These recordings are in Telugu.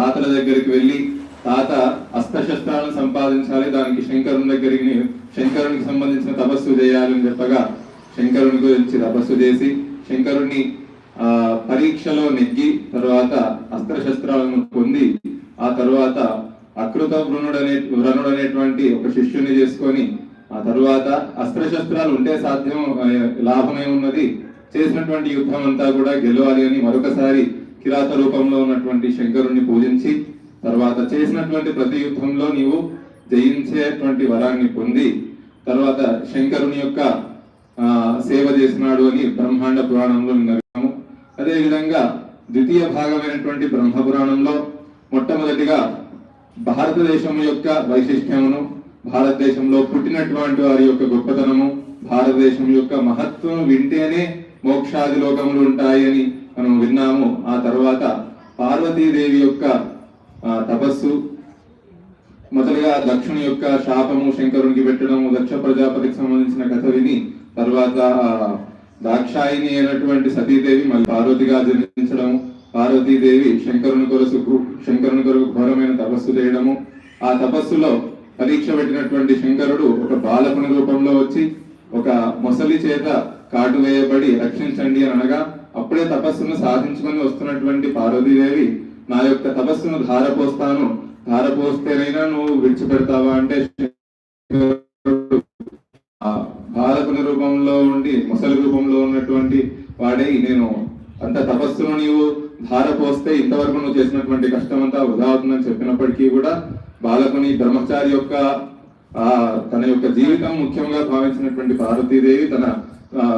తాతల దగ్గరికి వెళ్ళి తాత అస్త్రశస్త్రాలను సంపాదించాలి దానికి శంకరుని దగ్గరికి శంకరునికి సంబంధించిన తపస్సు చేయాలని చెప్పగా శంకరుని గురించి తపస్సు చేసి శంకరుణ్ణి ఆ పరీక్షలో నెగ్గి తర్వాత అస్త్రశస్త్రాలను పొంది ఆ తర్వాత అకృత వృణుడనే వృణుడనేటువంటి ఒక శిష్యుని చేసుకొని ఆ తరువాత అస్త్రశస్త్రాలు ఉంటే సాధ్యం లాభమే ఉన్నది చేసినటువంటి యుద్ధం అంతా కూడా గెలవాలి అని మరొకసారి కిరాత రూపంలో ఉన్నటువంటి శంకరుణ్ణి పూజించి తర్వాత చేసినటువంటి ప్రతి యుద్ధంలో నీవు జయించేటువంటి వరాన్ని పొంది తర్వాత శంకరుని యొక్క సేవ చేసినాడు అని బ్రహ్మాండ పురాణంలో నిన్న విన్నాము ద్వితీయ భాగమైనటువంటి బ్రహ్మ పురాణంలో మొట్టమొదటిగా భారతదేశం యొక్క వైశిష్ట్యమును భారతదేశంలో పుట్టినటువంటి వారి యొక్క గొప్పతనము భారతదేశం యొక్క మహత్వం వింటేనే మోక్షాది లోకములు ఉంటాయి అని మనం విన్నాము. ఆ తర్వాత పార్వతీదేవి యొక్క తపస్సు మొదలుగా దక్షుని యొక్క శాపము శంకరునికి పెట్టడం దక్ష ప్రజాపతికి సంబంధించిన కథ విని తర్వాత దాక్షాయిని అయినటువంటి సతీదేవి మళ్ళీ పార్వతిగా జన్మించడం పార్వతీదేవి శంకరుని కొరకు శంకరుని కొరకు ఘోరమైన తపస్సు చేయడము. ఆ తపస్సులో పరీక్ష పెట్టినటువంటి శంకరుడు ఒక బాలకుని రూపంలో వచ్చి ఒక మొసలి చేత కాటు వేయబడి రక్షించండి అని అనగా అప్పుడే తపస్సును సాధించుకొని వస్తున్నటువంటి పార్వతీదేవి నా యొక్క తపస్సును ధారపోస్తాను. ధారపోస్తేనైనా నువ్వు విడిచిపెడతావా అంటే బాలకుని రూపంలో ఉండి ముసలి రూపంలో ఉన్నటువంటి వాడై నేను అంత తపస్సును నీవు ధారపోస్తే ఇంతవరకు నువ్వు చేసినటువంటి కష్టం అంతా వృధా అవుతుందని చెప్పినప్పటికీ కూడా బాలకుని బ్రహ్మచారి యొక్క ఆ తన యొక్క జీవితం ముఖ్యంగా భావించినటువంటి పార్వతీదేవి తన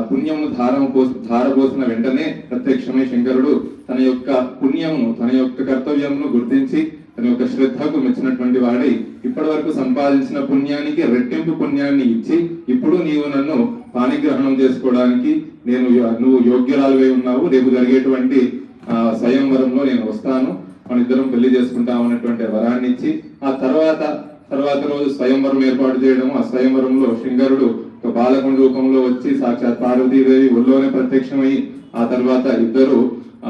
పుణ్యమును ధారము పోసి ధారపోసిన వెంటనే ప్రత్యక్షమై శంకరుడు తన యొక్క పుణ్యమును తన యొక్క కర్తవ్యమును గుర్తించి తన యొక్క శ్రద్ధకు మెచ్చినటువంటి వాడై ఇప్పటి వరకు సంపాదించిన పుణ్యానికి రెట్టింపు పుణ్యాన్ని ఇచ్చి ఇప్పుడు నీవు నన్ను పాణిగ్రహణం చేసుకోవడానికి నేను నువ్వు యోగ్యురాలువై ఉన్నావు. రేపు జరిగేటువంటి ఆ, స్వయంవరంలో నేను వస్తాను. మన ఇద్దరం పెళ్ళి చేసుకుంటాం అనేటువంటి వరాన్ని ఇచ్చి ఆ తర్వాత తర్వాత రోజు స్వయంవరం ఏర్పాటు చేయడం ఆ స్వయంవరంలో శృంగరుడు ఒక బాలకుని రూపంలో వచ్చి సాక్షాత్ పార్వతీదేవి ఒళ్ళోనే ప్రత్యక్షమై ఆ తర్వాత ఇద్దరు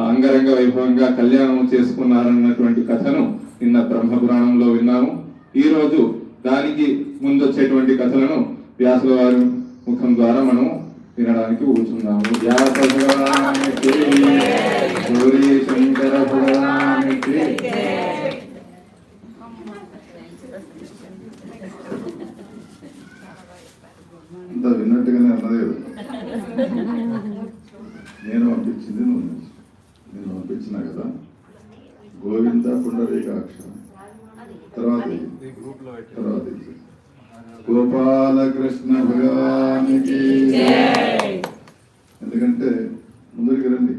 అంగరంగ వైభవంగా కళ్యాణం చేసుకున్నారన్నటువంటి కథను నిన్న బ్రహ్మ పురాణంలో విన్నాము. ఈ రోజు దానికి ముందు వచ్చేటువంటి కథలను వ్యాసుల వారి ముఖం ద్వారా మనం వినడానికి కూర్చున్నాము వ్యాస భగవానికి గౌరీ శంకర భగవానికి అంతా విన్నట్టుగానే అన్నది కదా. నేను పంపించింది నువ్వు నేను పంపించినా కదా. గోవింద పుండరీకాక్ష తర్వాత తర్వాత గోపాలకృష్ణ భగవానికి ఎందుకంటే ముందుకు రండి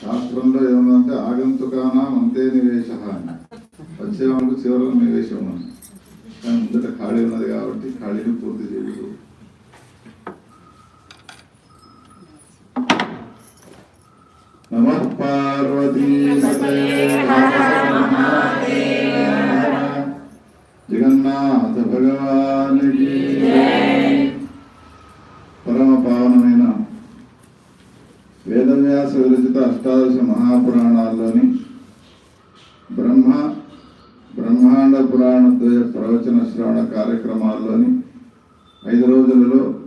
శాస్త్రంలో ఏమన్నంటే ఆగంతుకానా అంతే నివేశ అని వచ్చేవాళ్ళకు చివరలో నివేశం అని కానీ ముందట ఖాళీ ఉన్నది కాబట్టి ఖాళీని పూర్తి చేయదు రోజులలో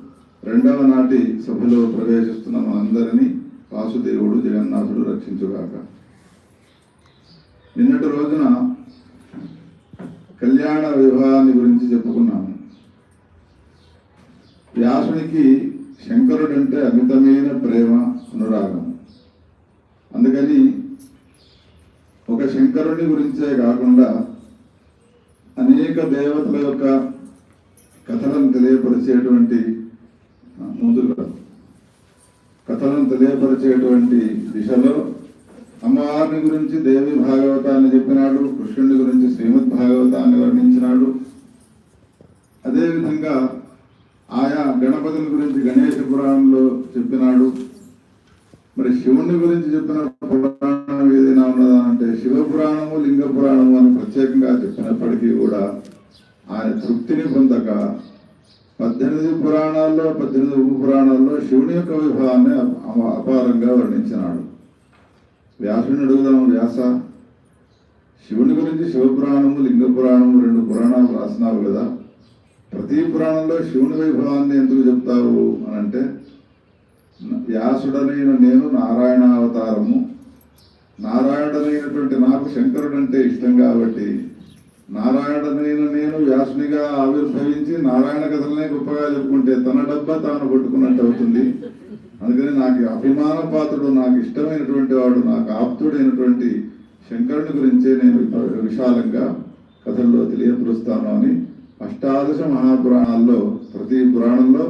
రెండవ నాటి సభలో ప్రవేశిస్తున్న మనందరినీ వాసుదేవుడు జగన్నాథుడు రక్షించుగాక. నిన్నటి రోజున కళ్యాణ వివాహాన్ని గురించి చెప్పుకున్నాము. వ్యాసునికి శంకరుడంటే అమితమైన ప్రేమ అనురాగం. అందుకని ఒక శంకరుని గురించే కాకుండా అనేక దేవతల యొక్క కథలను తెలియపరిచేటువంటి ఆ, కథలను తెలియపరిచేటువంటి దిశలో అమ్మవారిని గురించి దేవి భాగవతాన్ని చెప్పినాడు కృష్ణుడి గురించి శ్రీమద్ భాగవతాన్ని వర్ణించినాడు. అదేవిధంగా ఆయా గణపతుల గురించి గణేష పురాణంలో చెప్పినాడు. మరి శివుణ్ణి గురించి చెప్పిన పురాణం ఏదైనా ఉన్నదా అంటే శివ పురాణము లింగ పురాణము అని ప్రత్యేకంగా చెప్పినప్పటికీ కూడా ఆయన తృప్తిని పొందక పద్దెనిమిది పురాణాల్లో పద్దెనిమిది ఉప పురాణాల్లో శివుని యొక్క విభాగాన్ని అపారంగా వర్ణించినాడు. వ్యాసుని అడుగుదాము వ్యాస. శివుని గురించి శివపురాణము లింగ పురాణము రెండు పురాణాలు రాసినావు కదా. ప్రతి పురాణంలో శివుని వైభవాన్ని ఎందుకు చెప్తావు అని అంటే వ్యాసుడనైన నేను నారాయణ అవతారము నారాయణుడనైనటువంటి నాకు శంకరుడు అంటే ఇష్టం కాబట్టి నారాయణమైన నేను వ్యాసునిగా ఆవిర్భవించి నారాయణ కథలనే గొప్పగా చెప్పుకుంటే తన డబ్బా తాను కొట్టుకున్నట్టు అవుతుంది. అందుకని నాకు అభిమాన పాత్రుడు నాకు ఇష్టమైనటువంటి వాడు నాకు ఆప్తుడైనటువంటి శంకరుని గురించే నేను విశాలంగా కథల్లో తెలియపరుస్తాను అని అష్టాదశ మహాపురాణాల్లో ప్రతి పురాణంలో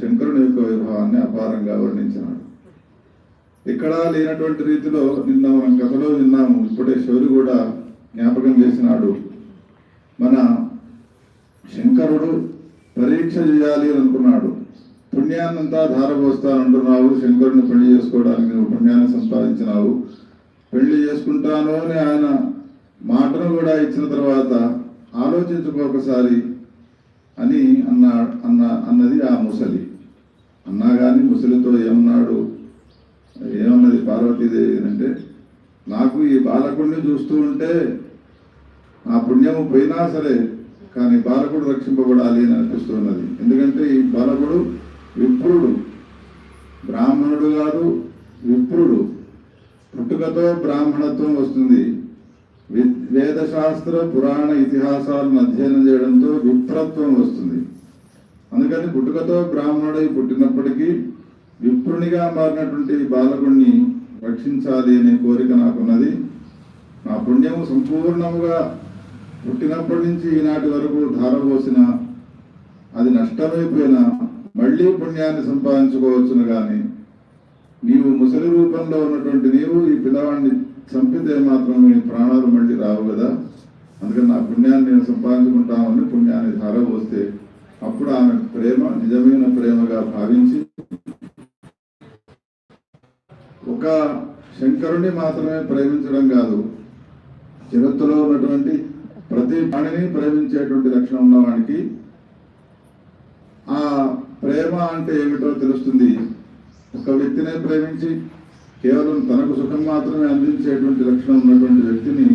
శంకరుని యొక్క వైభవాన్ని అపారంగా వర్ణించినాడు. ఎక్కడా లేనటువంటి రీతిలో నిన్న మనం కథలో విన్నాము ఇప్పుడే శౌరి కూడా జ్ఞాపకం చేసినాడు. మన శంకరుడు పరీక్ష చేయాలి అని అనుకున్నాడు. పుణ్యాన్నంతా ధారపోస్తానంటున్నావు శంకరుని పెళ్ళి చేసుకోవడానికి నువ్వు పుణ్యాన్ని సంపాదించినావు. పెళ్ళి చేసుకుంటాను అని ఆయన మాటను కూడా ఇచ్చిన తర్వాత ఆలోచించుకోకసారి అని అన్నా అన్న అన్నది ఆ ముసలి. అన్నా కానీ ముసలితో ఏమన్నాడు? ఏమన్నది పార్వతీదేవి అంటే నాకు ఈ బాలకుడిని చూస్తూ ఉంటే ఆ పుణ్యము పోయినా సరే కానీ బాలకుడు రక్షింపబడాలి అని అనిపిస్తున్నది. ఎందుకంటే ఈ బాలకుడు విప్రుడు. బ్రాహ్మణుడు కాదు విప్రుడు. పుట్టుకతో బ్రాహ్మణత్వం వస్తుంది. వేదశాస్త్ర పురాణ ఇతిహాసాలను అధ్యయనం చేయడంతో విప్రత్వం వస్తుంది. అందుకని పుట్టుకతో బ్రాహ్మణుడై పుట్టినప్పటికీ విప్రునిగా మారినటువంటి బాలకుడిని రక్షించాలి అనే కోరిక నాకున్నది. నా పుణ్యము సంపూర్ణముగా పుట్టినప్పటి నుంచి ఈనాటి వరకు ధారపోసిన అది నష్టమైపోయినా మళ్ళీ పుణ్యాన్ని సంపాదించుకోవచ్చును కానీ నీవు ముసలి రూపంలో ఉన్నటువంటి నీవు ఈ పిల్లవాడిని చంపితే మాత్రం నీ ప్రాణాలు మళ్ళీ రావు కదా. అందుకని నా పుణ్యాన్ని నేను సంపాదించుకుంటామని పుణ్యాన్ని ధారపోస్తే అప్పుడు ఆమె ప్రేమ నిజమైన ప్రేమగా భావించి ఒక శంకరుని మాత్రమే ప్రేమించడం కాదు జగత్తులో ఉన్నటువంటి ప్రతి ప్రాణిని ప్రేమించేటువంటి లక్షణం ఉన్నవానికి ఆ ప్రేమ అంటే ఏమిటో తెలుస్తుంది. ఒక వ్యక్తినే ప్రేమించి కేవలం తనకు సుఖం మాత్రమే అందించేటువంటి లక్షణం ఉన్నటువంటి వ్యక్తిని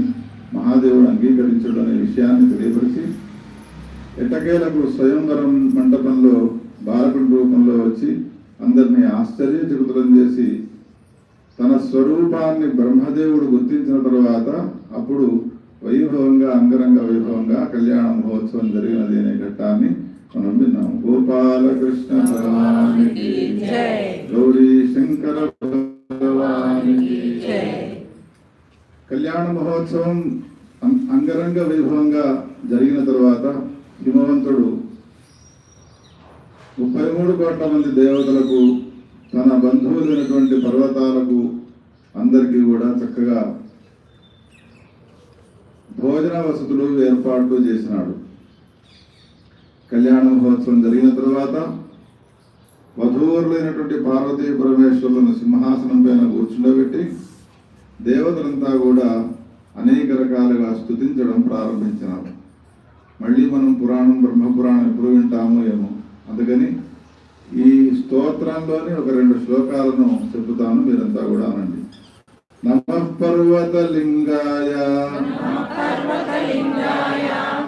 మహాదేవుడు అంగీకరించడం అనే విషయాన్ని తెలియపరిచి ఎట్టకేలకు స్వయంవరం మంటపంలో బాలకుడి రూపంలో వచ్చి అందరినీ ఆశ్చర్యచకుతులం చేసి తన స్వరూపాన్ని బ్రహ్మదేవుడు గుర్తించిన తర్వాత అప్పుడు వైభవంగా అంగరంగ వైభవంగా కళ్యాణ మహోత్సవం జరిగినది అనే ఘట్టాన్ని మనం విన్నాం గోపాలకృష్ణ భగవానికి గౌరీ శంకర భగవానికి కళ్యాణ మహోత్సవం అంగరంగ వైభవంగా జరిగిన తర్వాత హిమవంతుడు ముప్పై మూడు కోట్ల మంది దేవతలకు తన బంధువులైనటువంటి పర్వతాలకు అందరికీ కూడా చక్కగా భోజన వసతులు ఏర్పాట్లు చేసినాడు. కళ్యాణ మహోత్సవం జరిగిన తర్వాత వధూవరులైనటువంటి పార్వతీ పరమేశ్వరులను సింహాసనం పైన కూర్చుండబెట్టి దేవతలంతా కూడా అనేక రకాలుగా స్తుతించడం ప్రారంభించినారు. మళ్ళీ మనం పురాణం బ్రహ్మ పురాణం ఎప్పుడు వింటాము ఏమో. అందుకని ఈ స్తోత్రంలోని ఒక రెండు శ్లోకాలను చెబుతాను మీరంతా కూడా అనండి. నమ పర్వత లింగాయ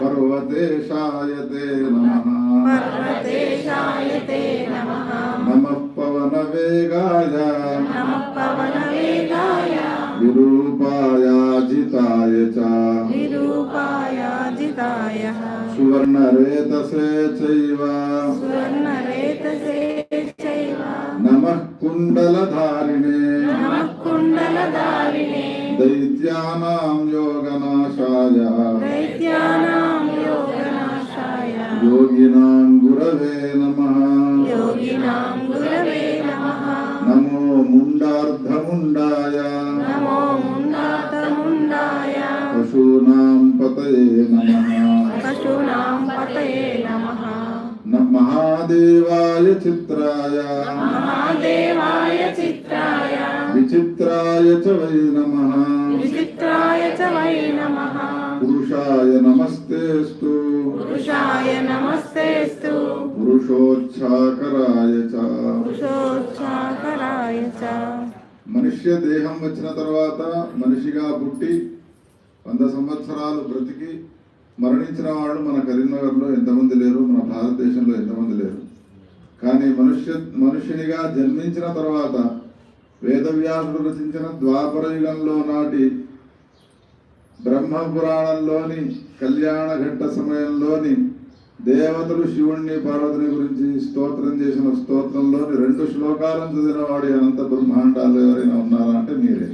పర్వతేశాయతే నమ పర్వతేశాయ తే నమః నమ పవన వేగాయ నమః పవనవేగాయ నమః కుండలధారిణే దైత్యానాం యోగనాశాయ. దైత్యానాం యోగనాశాయ. యోగినాం గురవే నమః. యోగినాం గురవే నమః. నమో ముండార్ధముండాయ. నమో ముండాతముండాయ పశూనాం పతయే నమః. పశూనాం పతయే నమః. న- తర్వాత మనిషిగా పుట్టి వంద సంవత్సరాలు బ్రతికి మరణించిన వాళ్ళు మన కరీంనగర్లో ఎంతమంది లేరు మన భారతదేశంలో ఎంతమంది లేరు. కానీ మనుష్య మనుషునిగా జన్మించిన తర్వాత వేదవ్యాసుడు రచించిన ద్వాపరయుగంలో నాటి బ్రహ్మపురాణంలోని కళ్యాణ ఘట్ట సమయంలోని దేవతలు శివుణ్ణి పార్వతిని గురించి స్తోత్రం చేసిన స్తోత్రంలోని రెండు శ్లోకాలను చదివిన వాడి అనంత బ్రహ్మాండాలు ఎవరైనా ఉన్నారా అంటే మీరే.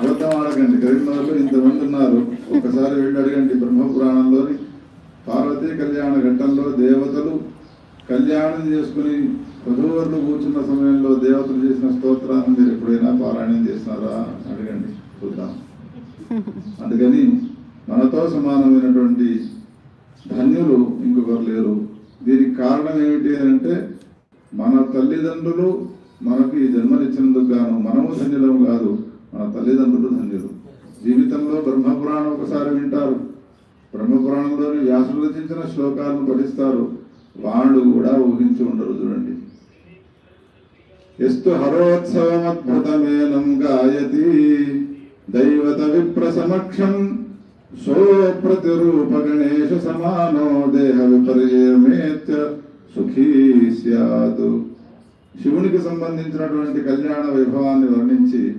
అబద్ధం అడగండి కరీంనగర్లో ఇంతమంది ఉన్నారు. ఒకసారి వెళ్ళి అడగండి బ్రహ్మ పురాణంలోని పార్వతీ కళ్యాణ ఘట్టంలో దేవతలు కళ్యాణం చేసుకుని వధువర్లు కూర్చున్న సమయంలో దేవతలు చేసిన స్తోత్రాన్ని మీరు ఎప్పుడైనా పారాయణం చేసినారా అని అడగండి. చూద్దాం. అందుకని మనతో సమానమైనటువంటి ధన్యులు ఇంకొకరు లేరు. దీనికి కారణం ఏమిటి అని అంటే మన తల్లిదండ్రులు మనకు ఈ జన్మనిచ్చినందుకు గాను మనము ధన్యులం కాదు. మన తల్లిదండ్రులు ధన్యులు. జీవితంలో బ్రహ్మపురాణం ఒకసారి వింటారు. బ్రహ్మపురాణంలోని వ్యాసులు రచించిన శ్లోకాలను పఠిస్తారు. వాళ్ళు కూడా ఊహించి ఉండరు చూడండి. ఎస్తు హరోత్సవమద్భుతమేనం గాయతి. దైవత విప్ర సమక్షం సోప్రతిరూప గణేశ సమానో దేహ విపర్యమేత్య సుఖీ స్యాతు. శివునికి సంబంధించినటువంటి కళ్యాణ వైభవాన్ని వర్ణించి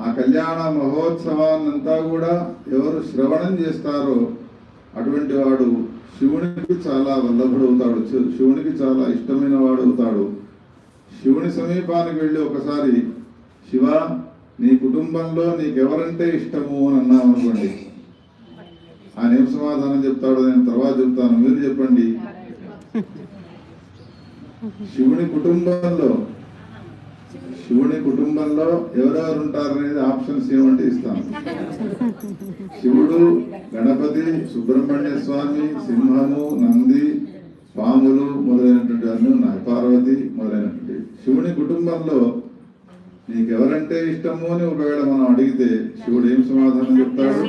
ఆ కళ్యాణ మహోత్సవాన్నంతా కూడా ఎవరు శ్రవణం చేస్తారో అటువంటి వాడు శివునికి చాలా వల్లభుడవుతాడు శి- శివునికి చాలా ఇష్టమైన వాడు అవుతాడు. శివుని సమీపానికి వెళ్ళి ఒకసారి శివ నీ కుటుంబంలో నీకెవరంటే ఇష్టము అని అన్నాం అనుకోండి. ఆయన ఏం సమాధానం చెప్తాడో నేను తర్వాత చెప్తాను. మీరు చెప్పండి. శివుని కుటుంబంలో శివుని కుటుంబంలో ఎవరెవరు ఉంటారనేది ఆప్షన్స్ ఏమంటే ఇస్తాను శివుడు గణపతి సుబ్రహ్మణ్య స్వామి సింహము నంది పాములు మొదలైనటువంటి అన్ని పార్వతి మొదలైనటువంటి. శివుని కుటుంబంలో నీకెవరంటే ఇష్టము అని ఒకవేళ మనం అడిగితే శివుడు ఏం సమాధానం చెప్తాడు?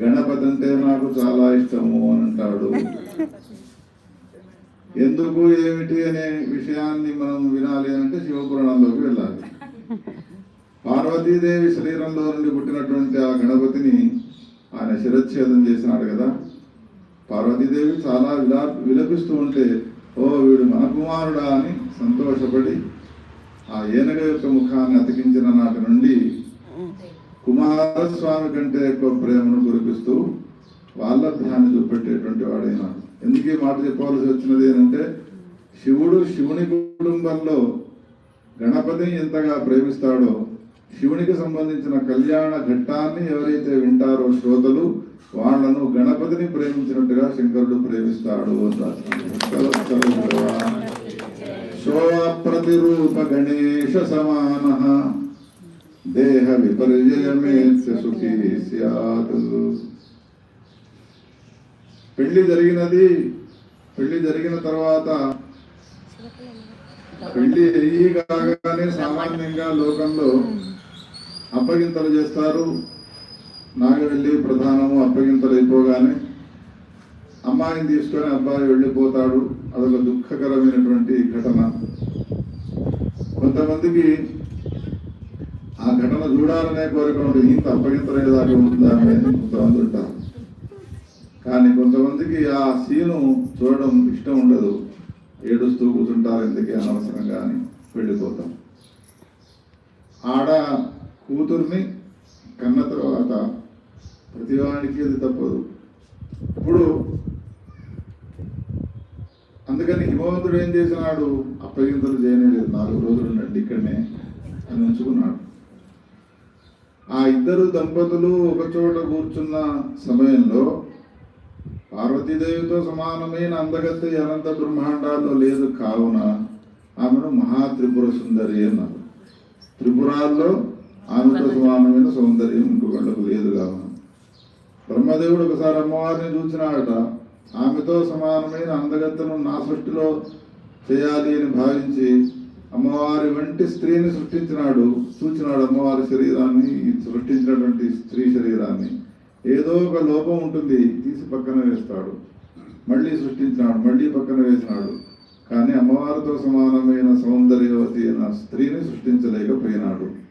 గణపతి అంటే నాకు చాలా ఇష్టము అని అంటాడు. ఎందుకు ఏమిటి అనే విషయాన్ని మనం వెళ్ళాలి అంటే శివపురాణంలోకి వెళ్ళాలి. పార్వతీదేవి శరీరంలో నుండి పుట్టినటువంటి ఆ గణపతిని ఆయన శిరచ్ఛేదం చేసినాడు కదా. పార్వతీదేవి చాలా విలా విలపిస్తూ ఉంటే ఓ వీడు మన కుమారుడా అని సంతోషపడి ఆ ఏనుగ యొక్క ముఖాన్ని అతికించిన నాటి నుండి కుమారస్వామి కంటే ఎక్కువ ప్రేమను కురిపిస్తూ ధ్యాన్ని చూపెట్టేటువంటి వాడైనాడు. ఎందుకు ఈ మాట చెప్పవలసి వచ్చినది ఏంటంటే శివుడు శివుని కుటుంబంలో గణపతిని ఎంతగా ప్రేమిస్తాడో శివునికి సంబంధించిన కళ్యాణ ఘట్టాన్ని ఎవరైతే వింటారో శ్రోతలు వాళ్ళను గణపతిని ప్రేమించినట్టుగా శంకరుడు ప్రేమిస్తాడు స్వప్రతిరూప గణేశ సమాన. దేహ విపర్యమేత్య సుఖీ పెళ్ళి జరిగినది పెళ్ళి జరిగిన తర్వాత పెళ్ళి అయ్యి కాగానే సామాన్యంగా లోకంలో అప్పగింతలు చేస్తారు. నాగవెల్లి ప్రధానము అప్పగింతలు అయిపోగానే అమ్మాయిని తీసుకొని అబ్బాయి వెళ్ళిపోతాడు. అదొక దుఃఖకరమైనటువంటి ఘటన. కొంతమందికి ఆ ఘటన చూడాలనే కోరిక ఉంటుంది. ఇంత అప్పగింతలేదాకా ఉందా కొంతమంది ఉంటారు. కానీ కొంతమందికి ఆ సీను చూడడం ఇష్టం ఉండదు. ఏడుస్తూ కూర్చుంటారు ఎందుకే అనవసరంగా అని వెళ్ళిపోతాం. ఆడ కూతుర్ని కన్న తర్వాత ప్రతివానికి అది తప్పదు. ఇప్పుడు అందుకని హిమవంతుడు ఏం చేసినాడు? అప్పగింతలు చేయలేదు నాలుగు రోజులు ఉండండి ఇక్కడనే అని ఉంచుకున్నాడు. ఆ ఇద్దరు దంపతులు ఒక చోట కూర్చున్న సమయంలో పార్వతీదేవితో సమానమైన అందగత్తె అనంత బ్రహ్మాండాల్లో లేదు కావున ఆమెను మహా త్రిపుర సుందరి అన్నారు. త్రిపురాల్లో ఆమెతో సమానమైన సౌందర్యం ఇంకొకళ్ళకు లేదు కావున. బ్రహ్మదేవుడు ఒకసారి అమ్మవారిని చూసినాడట ఆమెతో సమానమైన అందగత్తను నా సృష్టిలో చేయాలి అని భావించి అమ్మవారి వంటి స్త్రీని సృష్టించినాడు చూచినాడు అమ్మవారి శరీరాన్ని సృష్టించినటువంటి స్త్రీ శరీరాన్ని. ఏదో ఒక లోపం ఉంటుంది తీసి పక్కన వేస్తాడు. మళ్ళీ సృష్టించినాడు మళ్ళీ పక్కన వేసినాడు. కానీ అమ్మవారితో సమానమైన సౌందర్యవతి అయిన స్త్రీని సృష్టించలేకపోయినాడు.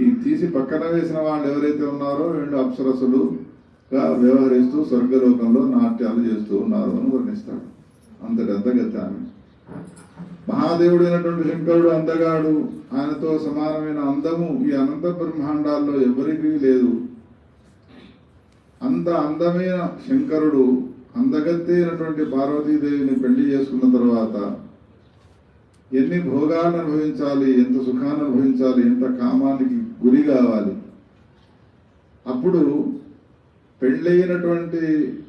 ఈ తీసి పక్కన వేసిన వాళ్ళు ఎవరైతే ఉన్నారో వీళ్ళు అప్సరసులుగా వ్యవహరిస్తూ స్వర్గలోకంలో నాట్యాలు చేస్తూ ఉన్నారు అని వర్ణిస్తాడు. అంతటి అందగతి ఆమె. మహాదేవుడైనటువంటి శంకరుడు అందగాడు ఆయనతో సమానమైన అందము ఈ అనంత బ్రహ్మాండాల్లో ఎవరికీ లేదు. అంత అందమైన శంకరుడు అందగత్తి అయినటువంటి పార్వతీదేవిని పెళ్ళి చేసుకున్న తర్వాత ఎన్ని భోగాలను అనుభవించాలి ఎంత సుఖాన్ని అనుభవించాలి ఎంత కామానికి గురి కావాలి. అప్పుడు పెళ్ళైనటువంటి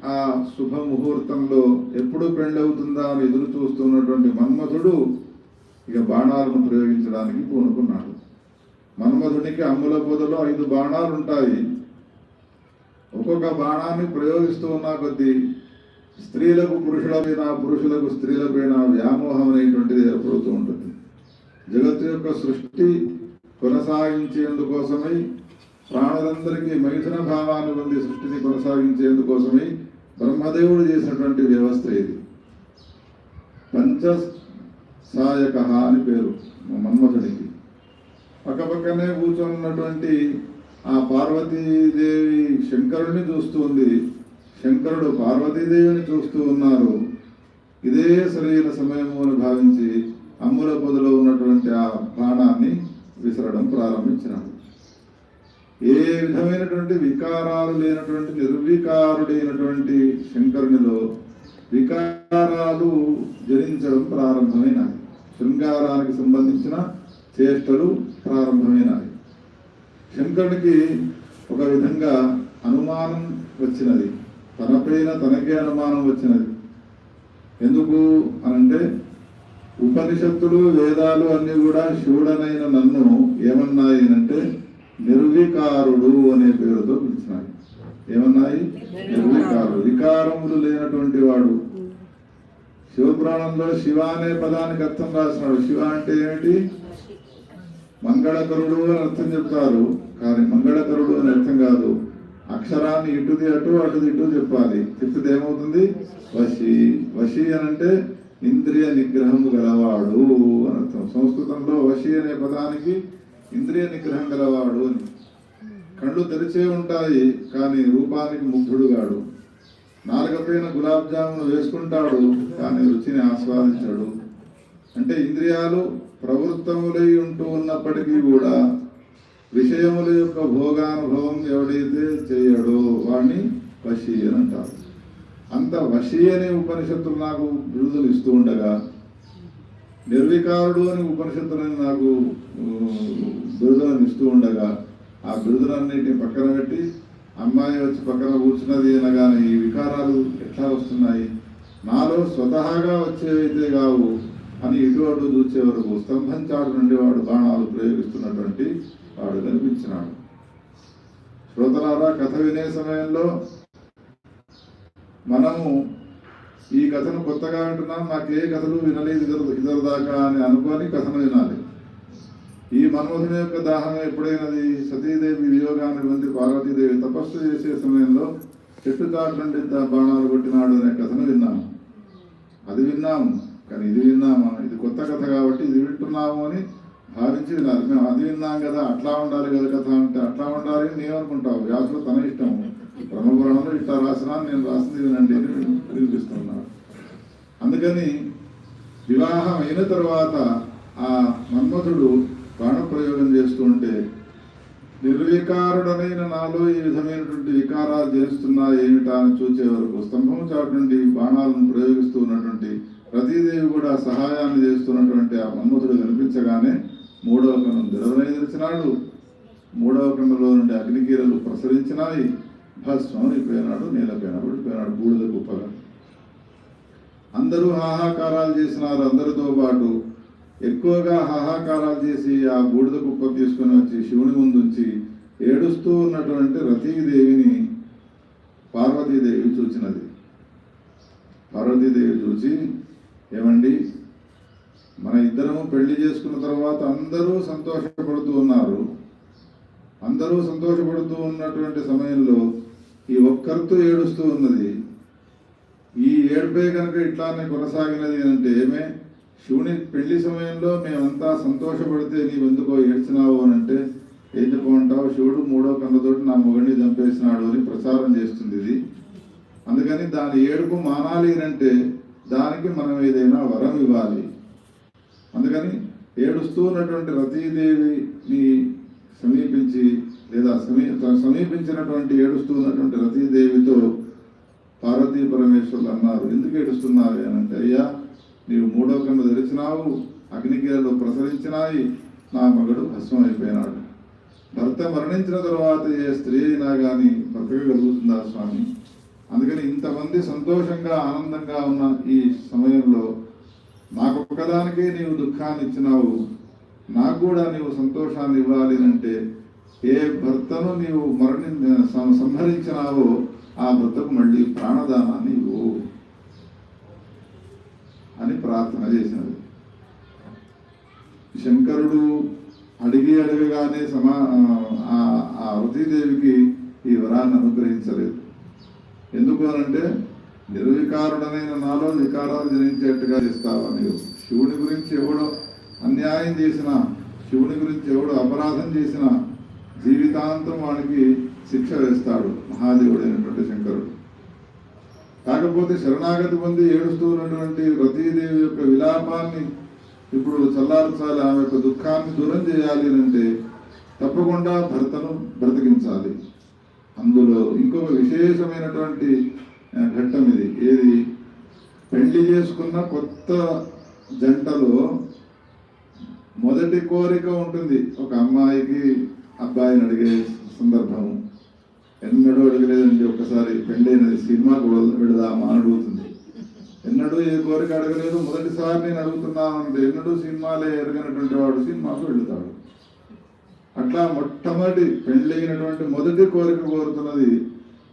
ఆ శుభ ముహూర్తంలో ఎప్పుడు పెళ్ళవుతుందా అని ఎదురు చూస్తున్నటువంటి మన్మధుడు ఇక బాణాలను ప్రయోగించడానికి పూనుకున్నాడు. మన్మధునికి అమ్ముల పొదలో ఐదు బాణాలు ఉంటాయి ఒక్కొక్క బాణాన్ని ప్రయోగిస్తూ ఉన్న కొద్దీ స్త్రీలకు పురుషుల మీద పురుషులకు స్త్రీల పైన వ్యామోహం అనేటువంటిది ఏర్పడుతూ ఉంటుంది. జగత్తు యొక్క సృష్టి కొనసాగించేందుకోసమై ప్రాణులందరికీ మైథున భావాన్ని పొంది సృష్టిని కొనసాగించేందుకోసమై బ్రహ్మదేవుడు చేసినటువంటి వ్యవస్థ ఇది. పంచ సాయక అని పేరు మన్మథుడికి పక్కపక్కనే కూర్చొని ఉన్నటువంటి ఆ పార్వతీదేవి శంకరుడిని చూస్తూ ఉంది. శంకరుడు పార్వతీదేవిని చూస్తూ ఉన్నారు. ఇదే సరైన సమయము అని భావించి అమ్ముల పొదలో ఉన్నటువంటి ఆ బాణాన్ని విసరడం ప్రారంభించినాడు. ఏ విధమైనటువంటి వికారాలు లేనటువంటి నిర్వికారుడైనటువంటి శంకరునిలో వికారాలు జరించడం ప్రారంభమైనాయి. శృంగారానికి సంబంధించిన చేష్టలు ప్రారంభమైనాయి. శంకరునికి ఒక విధంగా అనుమానం వచ్చినది. తనపైన తనకే అనుమానం వచ్చినది. ఎందుకు అనంటే ఉపనిషత్తులు వేదాలు అన్ని కూడా శివుడనైన నన్ను ఏమన్నాయి అంటే నిర్వికారుడు అనే పేరుతో పిలిచినాయి ఏమన్నాయి? నిర్వికారుడు. వికారములు లేనటువంటి వాడు. శివపురాణంలో శివ అనే పదానికి అర్థం రాసినాడు. శివ అంటే ఏమిటి? మంగళకరుడు అని అర్థం చెప్తారు కానీ మంగళకరుడు అని అర్థం కాదు. అక్షరాన్ని ఇటుది అటు అటుది ఇటు చెప్పాలి. చెప్తే ఏమవుతుంది? వశి. వశి అని అంటే ఇంద్రియ నిగ్రహం గలవాడు అని అర్థం. సంస్కృతంలో వశి అనే పదానికి ఇంద్రియ నిగ్రహం గలవాడు అని. కళ్ళు తెరిచే ఉంటాయి కానీ రూపానికి ముగ్ధుడు గాడు నాలుగపైన గులాబ్ జామును వేసుకుంటాడు కానీ రుచిని ఆస్వాదించాడు. అంటే ఇంద్రియాలు ప్రవృత్తములై ఉంటూ ఉన్నప్పటికీ కూడా విషయముల యొక్క భోగానుభవం ఎవడైతే చేయడో వాడిని వశీ అని అంటారు. అంత వశీ అనే ఉపనిషత్తులు నాకు బిరుదులు ఇస్తూ ఉండగా నిర్వికారుడు అని ఉపనిషత్తులను నాకు బిరుదలను బిరుదులను ఇస్తూ ఉండగా ఆ బిరుదులన్నిటిని పక్కన పెట్టి అమ్మాయి వచ్చి పక్కన కూర్చున్నది అనగానే ఈ వికారాలు ఎట్లా వస్తున్నాయి? నాలో స్వతహాగా వచ్చేవైతే కావు అని ఇటు అటు చూసే వరకు స్తంభం చాటు నుండి వాడు బాణాలు ప్రయోగిస్తున్నటువంటి వాడు కనిపించినాడు. శ్రోతలారా కథ వినే సమయంలో మనము ఈ కథను కొత్తగా వింటున్నాం. నాకు ఏ కథలు వినలేదు ఇద్దరు ఇద్దరు దాకా అని అనుకొని కథను వినాలి. ఈ మన్మధుని యొక్క దాహం ఎప్పుడైనది? సతీదేవి వియోగాన్ని పొంది పార్వతీదేవి తపస్సు చేసే సమయంలో చెట్టు చాటు నుండి బాణాలు కొట్టినాడు అనే కథను విన్నాము. అది విన్నాము కానీ ఇది విన్నాము? కొత్త కథ కాబట్టి ఇది వింటున్నాము అని భావించి వినాలి మేము అది విన్నాం కదా అట్లా ఉండాలి కదా కథ అంటే అట్లా ఉండాలి అని నేను అనుకుంటావు వ్యాసుడు తన ఇష్టం. బ్రహ్మపురాణంలో ఇట్లా రాసినా నేను రాసింది వినండి అని వినిపిస్తున్నాను అందుకని వివాహం అయిన తర్వాత ఆ మన్మధుడు ప్రాణప్రయోగం చేస్తూ ఉంటే నిర్వికారుడనైన నాలో ఈ విధమైనటువంటి వికారాలు చేస్తున్నా ఏమిటా అని చూసే వరకు స్తంభం చాటు నుండి బాణాలను ప్రయోగిస్తూ ఉన్నటువంటి ప్రతిదేవి కూడా సహాయాన్ని చేస్తున్నటువంటి ఆ మన్మధుడు కనిపించగానే మూడవ కన్ను దిరవనే తెరిచినాడు. మూడవ కన్నులో నుండి అగ్నికీరలు ప్రసరించినాయి. భస్వం అయిపోయినాడు నేలపైన పడిపోయినాడు బూడిద కుప్పగా. అందరూ హాహాకారాలు చేసినారు అందరితో పాటు ఎక్కువగా హాహాకారాలు చేసి ఆ బూడిద కుప్ప తీసుకుని వచ్చి శివుని ముందుంచి ఏడుస్తూ ఉన్నటువంటి రతీదేవిని పార్వతీదేవి చూచినది. పార్వతీదేవి చూసి ఏమండి? మన ఇద్దరము పెళ్ళి చేసుకున్న తర్వాత అందరూ సంతోషపడుతూ ఉన్నారు. అందరూ సంతోషపడుతూ ఉన్నటువంటి సమయంలో ఈ ఒక్కరితో ఏడుస్తూ ఉన్నది. ఈ ఏడుపే కనుక ఇట్లానే కొనసాగినది అంటే ఏమే? శివుని పెళ్ళి సమయంలో మేమంతా సంతోషపడితే నీవెందుకో ఏడ్చినావు అని అంటే ఏం చెప్పమంటావు శివుడు మూడో కన్నతోటి నా మొగడిని చంపేసినాడు అని ప్రచారం చేస్తుంది ఇది. అందుకని దాని ఏడుపు మానాలి అంటే దానికి మనం ఏదైనా వరం ఇవ్వాలి. అందుకని ఏడుస్తూ ఉన్నటువంటి రతీదేవిని సమీపించి లేదా సమీ సమీపించినటువంటి ఏడుస్తూ ఉన్నటువంటి రతీదేవితో పార్వతీ పరమేశ్వరులు అన్నారు. ఎందుకు ఏడుస్తున్నావు అని అంటే అయ్యా నీవు మూడో కన్ను తెరిచినావు అగ్నికీలలో ప్రసరించినాయి నా మగడు భస్మం అయిపోయినాడు. భర్త మరణించిన తర్వాత ఏ స్త్రీ అయినా కానీ బ్రతకగలుగుతుందా స్వామి? అందుకని ఇంతమంది సంతోషంగా ఆనందంగా ఉన్న ఈ సమయంలో నాకు ఒకదానికే నీవు దుఃఖాన్ని ఇచ్చినావు నాకు కూడా నీవు సంతోషాన్ని ఇవ్వాలి అంటే ఏ భర్తను నీవు మరణి సంహరించినావో ఆ భర్తకు మళ్ళీ ప్రాణదానాన్ని ఇవ్వు అని ప్రార్థన చేసినది. శంకరుడు అడిగి అడగగానే సమా ఆ వృతీదేవికి ఈ వరాన్ని అనుగ్రహించలేదు. ఎందుకు అనంటే నిర్వికారుడనైన నాలో వికారాలు జనించేట్టుగా చేస్తావా నీవు శివుని గురించి ఎవడో అన్యాయం చేసినా శివుని గురించి ఎవడో అపరాధం చేసినా జీవితాంతం వానికి శిక్ష వేస్తాడు మహాదేవుడైనటువంటి శంకరుడు. కాకపోతే శరణాగతి పొంది ఏడుస్తూ ఉన్నటువంటి రతీదేవి యొక్క విలాపాన్ని ఇప్పుడు చల్లార్చాలి ఆమె యొక్క దుఃఖాన్ని దూరం చేయాలి అని అంటే తప్పకుండా భర్తను బ్రతికించాలి. అందులో ఇంకొక విశేషమైనటువంటి ఘట్టం ఇది. ఏది? పెళ్ళి చేసుకున్న కొత్త జంటలో మొదటి కోరిక ఉంటుంది. ఒక అమ్మాయికి అబ్బాయిని అడిగే సందర్భం ఎన్నడూ అడగలేదండి. ఒకసారి పెళ్ళైనది సినిమాకు వెళదామా అడుగుతుంది. ఎన్నడూ ఏ కోరిక అడగలేదు. మొదటిసారి నేను అడుగుతున్నాను అంటే ఎన్నడూ సినిమాలే ఎరగనటువంటి వాడు సినిమాకు వెళుతాడు. అట్లా మొట్టమొదటి పెళ్ళైనటువంటి మొదటి కోరిక కోరుతున్నది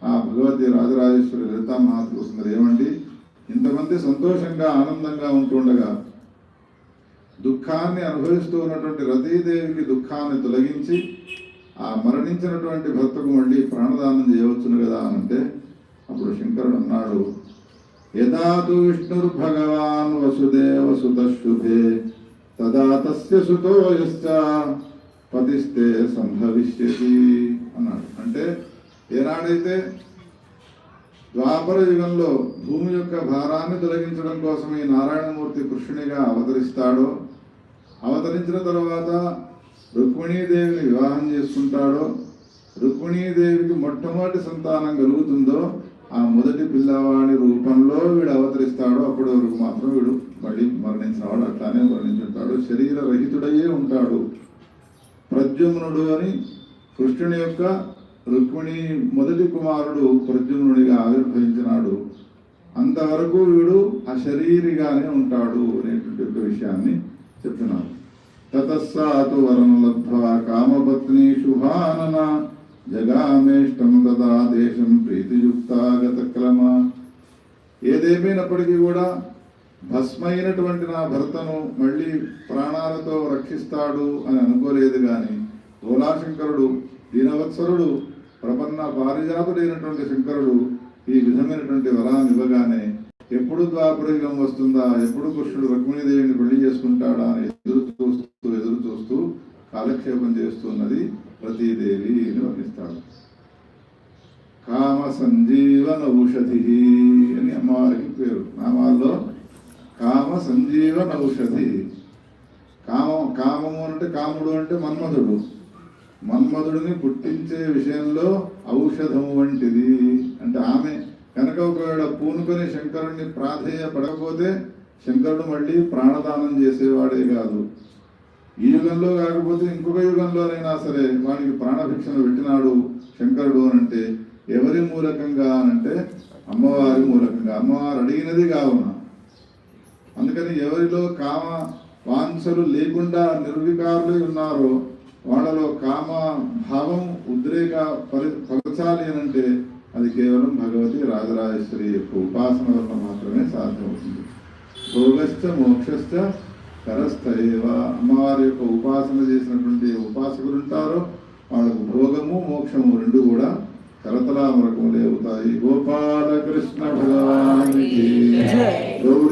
ఆ భగవతి రాజరాజేశ్వరి లలితా మహాత్మ సుందరి ఏమండి? ఇంతమంది సంతోషంగా ఆనందంగా ఉంటుండగా దుఃఖాన్ని అనుభవిస్తూ ఉన్నటువంటి రతీదేవికి దుఃఖాన్ని తొలగించి ఆ మరణించినటువంటి భర్తకు మళ్ళీ ప్రాణదానం చేయవచ్చును కదా అని అంటే అప్పుడు శంకరుడు అన్నాడు యదాతు విష్ణుర్భగవాన్ వసుదేవ సుతశుభే తదా తస్య సుతో యశ్చ పతిస్తే సంభవిష్యతి అన్నాడు. అంటే ఏనాడైతే ద్వాపర యుగంలో భూమి యొక్క భారాన్ని తొలగించడం కోసం ఈ నారాయణమూర్తి కృష్ణునిగా అవతరిస్తాడో అవతరించిన తర్వాత రుక్మిణీదేవిని వివాహం చేసుకుంటాడో రుక్మిణీదేవికి మొట్టమొదటి సంతానం కలుగుతుందో ఆ మొదటి పిల్లవాడి రూపంలో వీడు అవతరిస్తాడో అప్పటి వరకు మాత్రం వీడు మళ్ళీ మరణించిన వాడు అట్లానే మరణించుంటాడు. శరీర రహితుడయ్యే ఉంటాడు. ప్రద్యుమ్నుడు అని కృష్ణుని యొక్క రుక్మిణి మొదటి కుమారుడు ప్రద్యుమ్నుడిగా ఆవిర్భవించినాడు. అంతవరకు వీడు అశరీరిగానే ఉంటాడు అనేటువంటి ఒక విషయాన్ని చెప్తున్నాడు. తతస్సాతు వరం లబ్ధ్వా కామపత్ని శుభానన జగామేష్టం తదా దేశం ప్రీతియుక్తాగత క్రమ ఏదేమైనప్పటికీ కూడా భస్మైనటువంటి నా భర్తను మళ్ళీ ప్రాణాలతో రక్షిస్తాడు అని అనుకోలేదు కానీ గోలాశంకరుడు దీనవత్సరుడు ప్రపన్న పారిజాతుడైనటువంటి శంకరుడు ఈ విధమైనటువంటి వరాన్ని ఇవ్వగానే ఎప్పుడు ద్వాపరయుగం వస్తుందా ఎప్పుడు కృష్ణుడు రుక్మిణీదేవిని పెళ్ళి చేసుకుంటాడా అని ఎదురు చూస్తూ ఎదురు చూస్తూ కాలక్షేపం చేస్తున్నది ప్రతిదేవి అని వర్ణిస్తాడు. కామ సంజీవన ఔషధి అని అమ్మవారికి పేరు. నామాల్లో కామ సంజీవన ఔషధి కామం కామము అంటే కాముడు అంటే మన్మధుడు. మన్మధుడిని పుట్టించే విషయంలో ఔషధము వంటిది. అంటే ఆమె కనుక ఒకవేళ పూనుకొని శంకరుణ్ణి ప్రాధేయ పడకపోతే శంకరుడు మళ్ళీ ప్రాణదానం చేసేవాడే కాదు. ఈ యుగంలో కాకపోతే ఇంకొక యుగంలోనైనా సరే వానికి ప్రాణభిక్షను పెట్టినాడు శంకరుడు అని అంటే ఎవరి మూలకంగా అని అంటే అమ్మవారి మూలకంగా. అమ్మవారు అడిగినది కావున. అందుకని ఎవరిలో కామ వాంఛలు లేకుండా నిర్వికారులై ఉన్నారో వాళ్ళలో కామ భావం ఉద్రేక పరి పరచాలి అని అంటే అది కేవలం భగవతి రాజరాజేశ్వరి యొక్క ఉపాసన వల్ల మాత్రమే సాధ్యమవుతుంది. భోగశ్చ మోక్షశ్చ కరస్థైవ. అమ్మవారి యొక్క ఉపాసన చేసినటువంటి ఉపాసకులు ఉంటారో వాళ్ళకు భోగము మోక్షము రెండు కూడా కరతలామరకములే అవుతాయి. గోపాలకృష్ణ భగవానికి గౌరీ